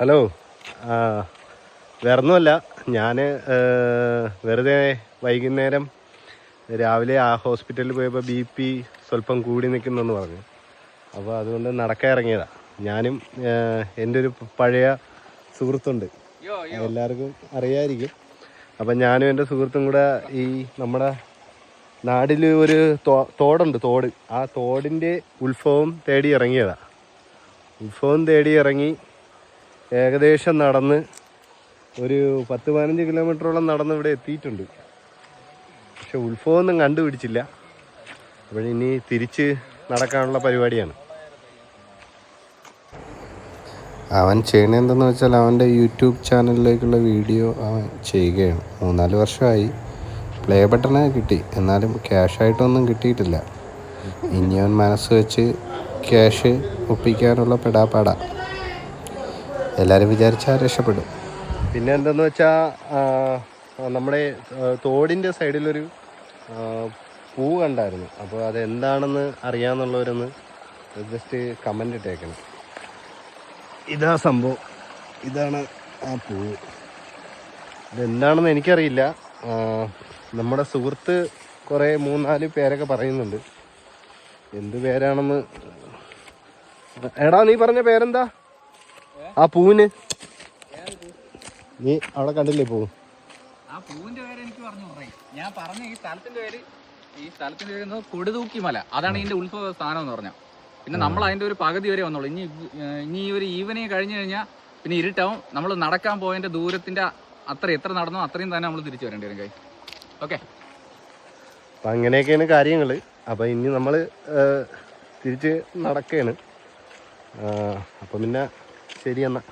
Hello. ആ വേറൊന്നുമല്ല. ഞാൻ വെറുതെ വൈകുന്നേരം രാവിലെ ആ ഹോസ്പിറ്റലിൽ പോയപ്പോൾ ബി പി സ്വല്പം കൂടി നിൽക്കുന്നെന്ന് പറഞ്ഞു. അപ്പോൾ അതുകൊണ്ട് നടക്കാൻ ഇറങ്ങിയതാണ് ഞാനും എന്റെ ഒരു പഴയ സുഹൃത്തുണ്ട്. എല്ലാവർക്കും അറിയായിരിക്കും. അപ്പം ഞാനും എന്റെ സുഹൃത്തും കൂടെ ഈ നമ്മുടെ നാടിൽ ഒരു തോടുണ്ട് തോട്. ആ തോടിന്റെ ഉത്സവം തേടി ഇറങ്ങിയതാണ് ഉത്സവം തേടി ഇറങ്ങി ഏകദേശം നടന്ന് ഒരു പത്ത് പതിനഞ്ച് കിലോമീറ്ററോളം നടന്ന് ഇവിടെ എത്തിയിട്ടുണ്ട്. പക്ഷെ ഉത്ഭവമൊന്നും കണ്ടുപിടിച്ചില്ല. അപ്പോൾ അപ്പോഴിനി തിരിച്ച് നടക്കാനുള്ള പരിപാടിയാണ്. അവൻ ചെയ്യണതെന്തെന്ന് വെച്ചാൽ അവന്റെ യൂട്യൂബ് ചാനലിലേക്കുള്ള വീഡിയോ അവൻ ചെയ്യുകയാണ്. മൂന്നാൽ വർഷമായി. പ്ലേ ബട്ടണ് കിട്ടി. എന്നാലും ക്യാഷായിട്ടൊന്നും കിട്ടിയിട്ടില്ല. ഇനി അവൻ മനസ്സ് വെച്ച് ക്യാഷ് ഒപ്പിക്കാനുള്ള പെടാപ്പാട. എല്ലാവരും വിചാരിച്ചാൽ രക്ഷപ്പെടും. പിന്നെ എന്തെന്ന് വെച്ചാൽ നമ്മുടെ തോടിന്റെ സൈഡിലൊരു പൂ കണ്ടായിരുന്നു. അപ്പോൾ അതെന്താണെന്ന് അറിയാമെന്നുള്ളവരൊന്ന് ജസ്റ്റ് കമന്റ് ഇട്ടേക്കണം. ഇതാ സംഭവം. ഇതാണ് ആ പൂവ് ഇതെന്താണെന്ന് എനിക്കറിയില്ല. നമ്മുടെ സുഹൃത്ത് കുറേ മൂന്നാൽ പേരൊക്കെ പറയുന്നുണ്ട്. എന്ത് പേരാണെന്ന് എടാ നീ പറഞ്ഞ പേരെന്താ? ആ പൂവിന്? നീ അവിടെ കണ്ടില്ലേ പൂ? ആ പൂവിന്റെ പേര് എനിക്ക് പറഞ്ഞു പറയും ഞാൻ പറഞ്ഞ ഈ സ്ഥലത്തിന്റെ പേര് ഈ സ്ഥലത്തിന്റെ പേര് കൊടുതൂക്കി മല. അതാണ് ഇതിന്റെ ഉത്സവ സ്ഥാനം എന്ന് പറഞ്ഞാൽ. പിന്നെ നമ്മൾ അതിന്റെ ഒരു പകുതി വരെ വന്നോളൂ. ഇനി ഇനി ഈ ഒരു ഈവനിങ് കഴിഞ്ഞു കഴിഞ്ഞാൽ പിന്നെ ഇരുട്ടാവും. നമ്മൾ നടക്കാൻ പോയതിന്റെ ദൂരത്തിന്റെ അത്ര എത്ര നടന്നോ അത്രയും തന്നെ നമ്മൾ തിരിച്ചു വരേണ്ടി വരും കൈ ഓക്കെ അപ്പം അങ്ങനെയൊക്കെയാണ് കാര്യങ്ങൾ അപ്പം ഇനി നമ്മൾ തിരിച്ച് നടക്കുകയാണ് അപ്പം പിന്നെ ശരി എന്നാൽ